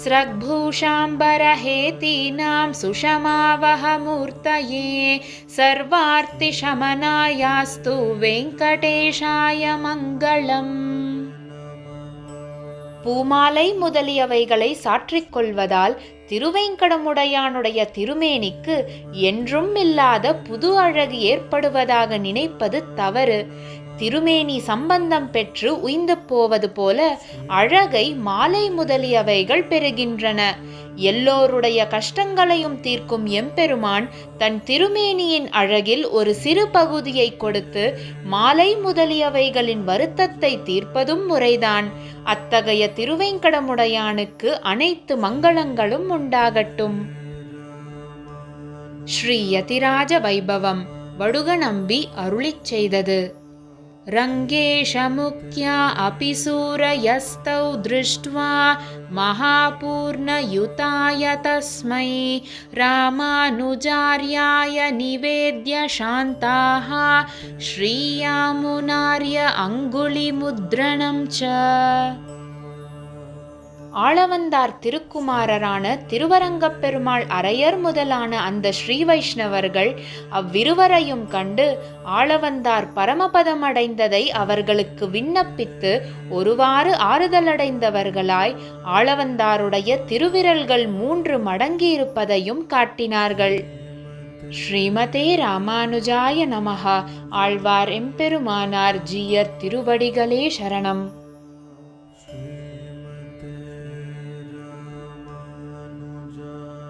स्रग्भूषाम्बरहेतीनां सुषमावहमूर्तये सर्वार्तिशमनायास्तु வெங்கடேஷாய மங்களம் பூமாலை முதலியவைகளை சாற்றிக் கொள்வதால் திருவேங்கடமுடையானுடைய திருமேனிக்கு என்றும் இல்லாத புது அழகு ஏற்படுவதாக நினைப்பது தவறு திருமேனி சம்பந்தம் பெற்று உய்ந்து போவது போல அழகை மாலை முதலியவைகள் பெறுகின்றன. எல்லோருடைய கஷ்டங்களையும் தீர்க்கும் எம்பெருமான் தன் திருமேனியின் அழகில் ஒரு சிறு பகுதியை கொடுத்து மாலை முதலியவைகளின் வருத்தத்தை தீர்ப்பதும் முறைதான். அத்தகைய திருவேங்கடமுடையானுக்கு அனைத்து மங்களங்களும் உண்டாகட்டும். ஸ்ரீ யதிராஜ வைபவம். வடுகநம்பி அருளிச் செய்தது. रङ्गेशमुख्या अपि सूरयस्तौ दृष्ट्वा महापूर्णयुताय तस्मै रामानुजार्याय निवेद्य शान्ताः श्रीयामुनार्य अङ्गुलिमुद्रणं च ஆளவந்தார் திருக்குமாரரான திருவரங்கப் பெருமாள் அரையர் முதலான அந்த ஸ்ரீ வைஷ்ணவர்கள் அவ்விருவரையும் கண்டு ஆளவந்தார் பரமபதம் அடைந்ததை அவர்களுக்கு விண்ணப்பித்து ஒருவாறு ஆறுதலடைந்தவர்களாய் ஆளவந்தாருடைய திருவிரல்கள் மூன்று மடங்கியிருப்பதையும் காட்டினார்கள். ஸ்ரீமதே ராமானுஜாய நமஹா. ஆழ்வார் எம்பெருமானார் ஜீயர் திருவடிகளே சரணம்.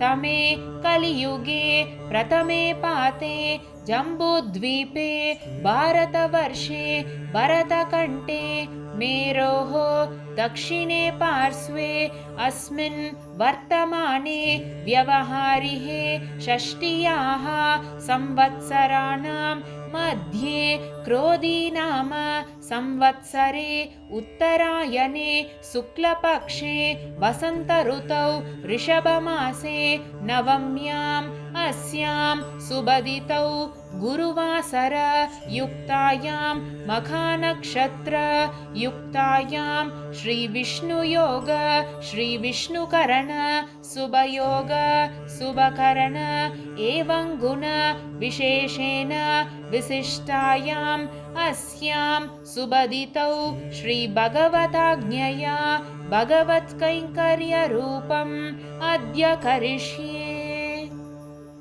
तमे कलियुगे प्रथमे पाते जम्बूद्वीपे भारतवर्षे भरतकण्ठे मेरोः दक्षिणे पार्श्वे अस्मिन् वर्तमाने व्यवहारिहे षष्ट्याः संवत्सराणां मध्ये क्रोधीनाम संवत्सरे उत्तरायणे शुक्लपक्षे वसन्तऋतौ ऋषभमासे नवम्याम् अस्यां सुबदितौ गुरुवासर युक्तायां मखानक्षत्र युक्तायां श्रीविष्णुयोग श्रीविष्णुकरण शुभयोग शुभकरण एवं गुण विशेषेण विशिष्टायाम् अस्यां सुबदितौ श्रीभगवताज्ञया भगवत्कैङ्कर्यरूपम् अद्य करिष्ये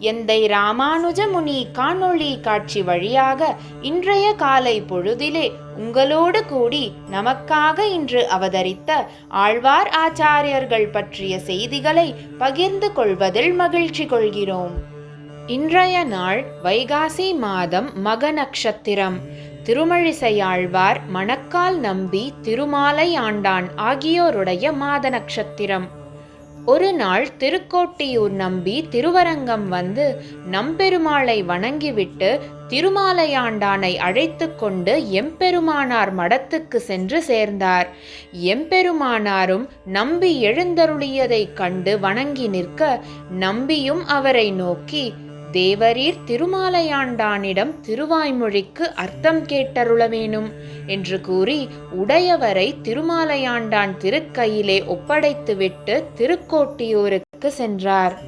எந்தை ராமானுஜ முனி காணொளி காட்சி வழியாக இன்றைய காலை பொழுதிலே உங்களோடு கூடி நமக்காக இன்று அவதரித்த ஆழ்வார் ஆச்சாரியர்கள் பற்றிய செய்திகளை பகிர்ந்து கொள்வதில் மகிழ்ச்சி கொள்கிறோம். இன்றைய நாள் வைகாசி மாதம் மக நட்சத்திரம் திருமழிசையாழ்வார் மணக்கால் நம்பி திருமாலை ஆண்டான் ஆகியோருடைய மாத நட்சத்திரம் ஒரு நாள் திருக்கோட்டியூர் நம்பி திருவரங்கம் வந்து நம்பெருமாளை வணங்கிவிட்டு திருமாலையாண்டானை அழைத்து கொண்டு எம்பெருமானார் மடத்துக்கு சென்று சேர்ந்தார். எம்பெருமானாரும் நம்பி எழுந்தருளியதைக் கண்டு வணங்கி நிற்க நம்பியும் அவரை நோக்கி தேவரீர் திருமாலையாண்டானிடம் திருவாய்மொழிக்கு அர்த்தம் கேட்டருள வேணும் என்று கூறி உடையவரை திருமாலையாண்டான் திருக்கையிலே ஒப்படைத்துவிட்டு திருக்கோட்டியூருக்கு சென்றார்.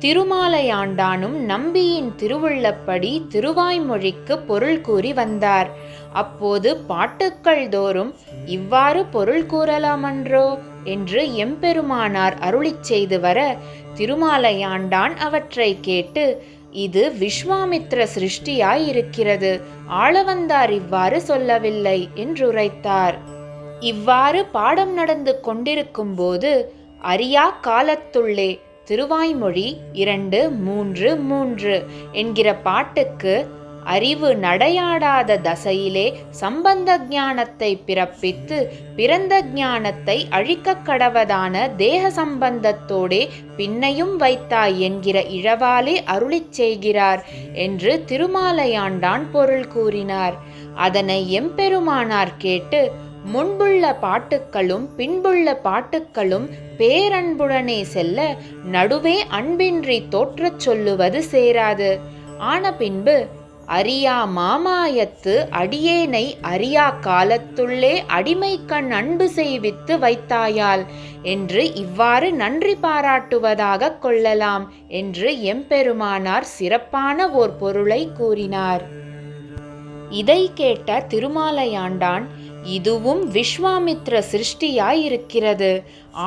திருமாலையாண்டானும் நம்பியின் திருவுள்ளப்படி திருவாய்மொழிக்கு பொருள் கூறி வந்தார். அப்போது பாட்டுக்கள் தோறும் இவ்வாறு பொருள் கூறலாமன்றோ? என்று எம்பெருமானார் அருளிச் செய்து வர திருமாலையாண்டான் அவற்றை கேட்டு இது விஸ்வாமித்ர சிருஷ்டியாய் இருக்கிறது ஆளவந்தார் இவ்வாறு சொல்லவில்லை என்றுரைத்தார். இவ்வாறு பாடம் நடந்து கொண்டிருக்கும்போது அறியா காலத்துள்ளே திருவாய்மொழி இரண்டு மூன்று மூன்று என்கிற பாட்டுக்கு அறிவு நடையாடாத தசையிலே சம்பந்த ஞானத்தை பிறப்பித்து பிறந்த ஞானத்தை அழிக்கக் கடவதான தேக சம்பந்தத்தோடே பின்னையும் வைத்தாய் என்கிற இழவாலே அருளிச் செய்கிறார் என்று திருமாலையாண்டான் பொருள் கூறினார். அதனை எம்பெருமானார் கேட்டு முன்புள்ள பாட்டுக்களும் பின்புள்ள பாட்டுக்களும் பேரன்புடனே செல்ல நடுவே அன்பின்றி தோற்றச் சொல்லுவது சேராது ஆன பின்பு அறியா மாமாயத்து அடியேனை அறியா காலத்துள்ளே அடிமைக்கண் அன்பு செய்வித்து வைத்தாயால் என்று இவ்வாறு நன்றி பாராட்டுவதாக கொள்ளலாம் என்று எம்பெருமானார் சிறப்பான ஓர் பொருளை கூறினார். இதை கேட்ட திருமாலையாண்டான் இதுவும் விஸ்வாமித்ர சிருஷ்டியாயிருக்கிறது.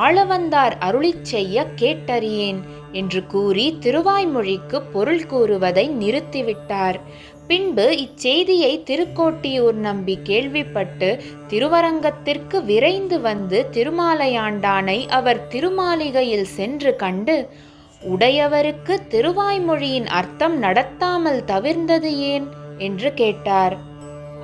ஆளவந்தார் அருளிச் செய்ய கேட்டறியேன் என்று கூறி திருவாய்மொழிக்கு பொருள் கூறுவதை நிறுத்திவிட்டார். பின்பு இச்செய்தியை திருக்கோட்டியூர் நம்பி கேள்விப்பட்டு திருவரங்கத்திற்கு விரைந்து வந்து திருமாலையாண்டானை அவர் திருமாளிகையில் சென்று கண்டு உடையவருக்கு திருவாய்மொழியின் அர்த்தம் நடத்தாமல் தவிர்ந்தது ஏன் என்று கேட்டார்.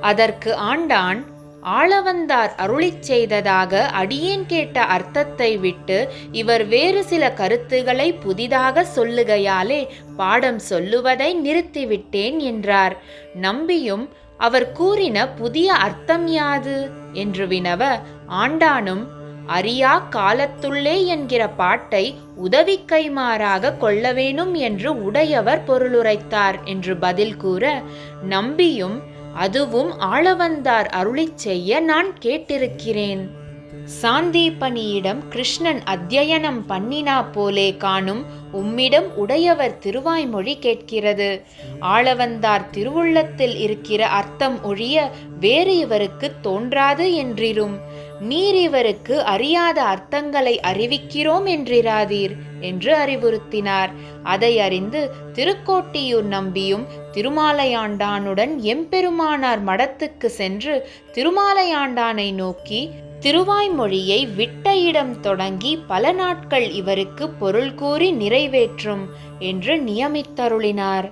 அதற்கு ஆண்டான் ஆளவந்தார் அருளிச் செய்ததாக அடியேன் கேட்ட அர்த்தத்தை விட்டு இவர் வேறு சில கருத்துகளை புதிதாக சொல்லுகையாலே பாடம் சொல்லுவதை நிறுத்திவிட்டேன் என்றார். நம்பியும் அவர் கூறின புதிய அர்த்தம் யாது? என்று வினவ ஆண்டானும் அறியா காலத்துள்ளே என்கிற பாட்டை உதவி கைமாறாக கொள்ள வேணும் என்று உடையவர் பொருளுரைத்தார் என்று பதில் கூற நம்பியும் அதுவும் ஆளவந்தார் அருளிச் செய்ய நான் கேட்டிருக்கிறேன். சாந்தீபனியிடம் கிருஷ்ணன் அத்தியனம் பண்ணினா போலே காணும் உம்மிடம் உடையவர் திருவாய்மொழி கேட்கிறது. ஆளவந்தார் திருவுள்ளத்தில் இருக்கிற அர்த்தம் ஒழிய வேறு இவருக்கு தோன்றாது என்றிரும். நீர் இவருக்கு அறியாத அர்த்தங்களை அறிவிக்கிறோம் என்றிராதீர் என்று அறிவுறுத்தினார். அதை அறிந்து திருக்கோட்டியூர் நம்பியும் திருமாலையாண்டானுடன் எம்பெருமானார் மடத்துக்கு சென்று திருமாலையாண்டானை நோக்கி திருவாய்மொழியை விட்ட இடம் தொடங்கி பல நாட்கள் இவருக்கு பொருள் கூறி நிறைவேற்றும் என்று நியமித்தருளினார்.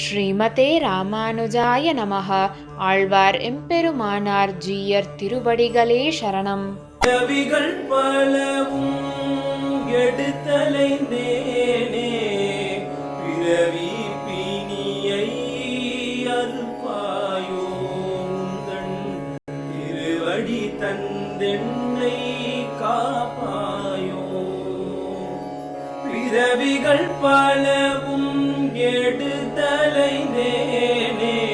ஸ்ரீமதே ராமானுஜாய நமக ஆழ்வார் எம்பெருமானார் ஜீயர் திருவடிகளே சரணம். கவிகள் பலவும் எடுத்தலைந்தேனே பிறவி பிணியை திருவடி பிறவிகள் பலவும் எடுத்தலை நேனே.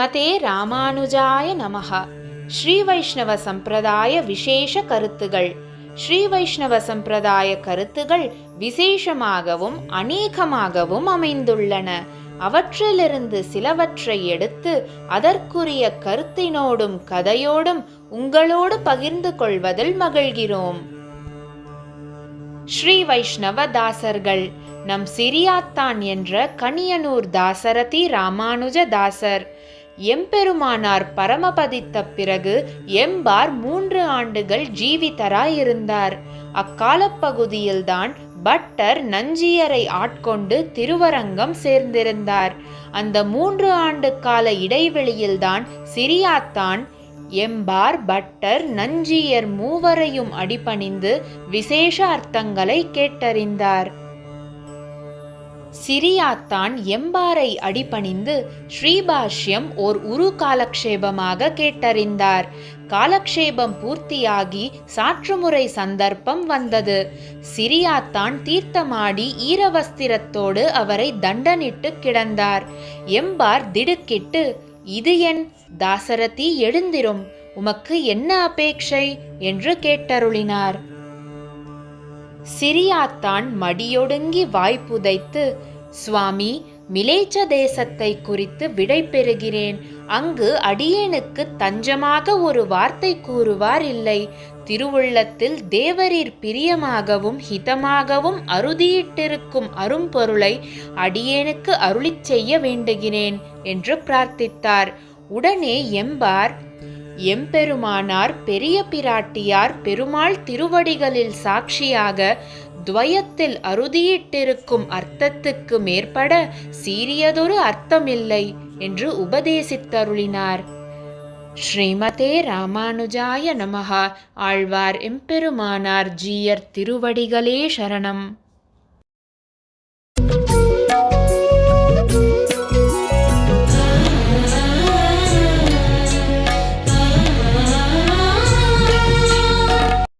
ஸ்ரீமதே ராமானுஜாய நமகா ஸ்ரீ வைஷ்ணவ சம்பிரதாய விசேஷ கருத்துகள். ஸ்ரீ வைஷ்ணவ சம்பிரதாய கருத்துகள் விசேஷமாகவும் அநேகமாகவும் அமைந்துள்ளன. அவற்றிலிருந்து சிலவற்றை எடுத்து அதற்குரிய கருத்தினோடும் கதையோடும் உங்களோடு பகிர்ந்து கொள்வதில் மகிழ்கிறோம். ஸ்ரீ வைஷ்ணவ தாசர்கள். நம் சிரியாத்தான் என்ற கனியனூர் தாசரதி ராமானுஜ தாசர். எம்பெருமானார் பரமபதித்த பிறகு எம்பார் மூன்று ஆண்டுகள் ஜீவிதராயிருந்தார். அக்காலப்பகுதியில்தான் பட்டர் நஞ்சியரை ஆட்கொண்டு திருவரங்கம் சேர்ந்திருந்தார். அந்த மூன்று ஆண்டு கால இடைவெளியில்தான் சிரியாத்தான் எம்பார் பட்டர் நஞ்சியர் மூவரையும் அடிபணிந்து விசேஷ அர்த்தங்களை கேட்டறிந்தார். சிரியாத்தான் எம்பாரை அடிபணிந்து ஸ்ரீபாஷ்யம் ஓர் உரு காலக்ஷேபமாக கேட்டறிந்தார். காலக்ஷேபம் பூர்த்தியாகி சாற்றுமுறை சந்தர்ப்பம் வந்தது. சிரியாத்தான் தீர்த்தமாடி ஈரவஸ்திரத்தோடு அவரை தண்டனிட்டு கிடந்தார். எம்பார் திடுக்கிட்டு இது என் தாசரதி எழுந்திரும் உமக்கு என்ன அபேட்சை? என்று கேட்டருளினார். சிரியாத்தான் மடியொடுங்கி வாய்ப்புதைத்து சுவாமி மிலேச்ச தேசத்தை குறித்து விடை பெறுகிறேன் அங்கு அடியேனுக்கு தஞ்சமாக ஒரு வார்த்தை கூறுவார் இல்லை. திருவுள்ளத்தில் தேவரீர் பிரியமாகவும் ஹிதமாகவும் அறுதியிட்டிருக்கும் அரும்பொருளை அடியேனுக்கு அருளிச் செய்ய வேண்டுகிறேன் என்று பிரார்த்தித்தார். உடனே எம்பார் எம்பெருமானார் பெரிய பிராட்டியார் பெருமாள் திருவடிகளில் சாட்சியாக துவயத்தில் அறுதியிட்டிருக்கும் அர்த்தத்துக்கு மேற்பட சீரியதொரு அர்த்தமில்லை என்று உபதேசித்தருளினார். ஸ்ரீமதே ராமானுஜாய நமஹா. ஆழ்வார் எம்பெருமானார் ஜீயர் திருவடிகளே சரணம்.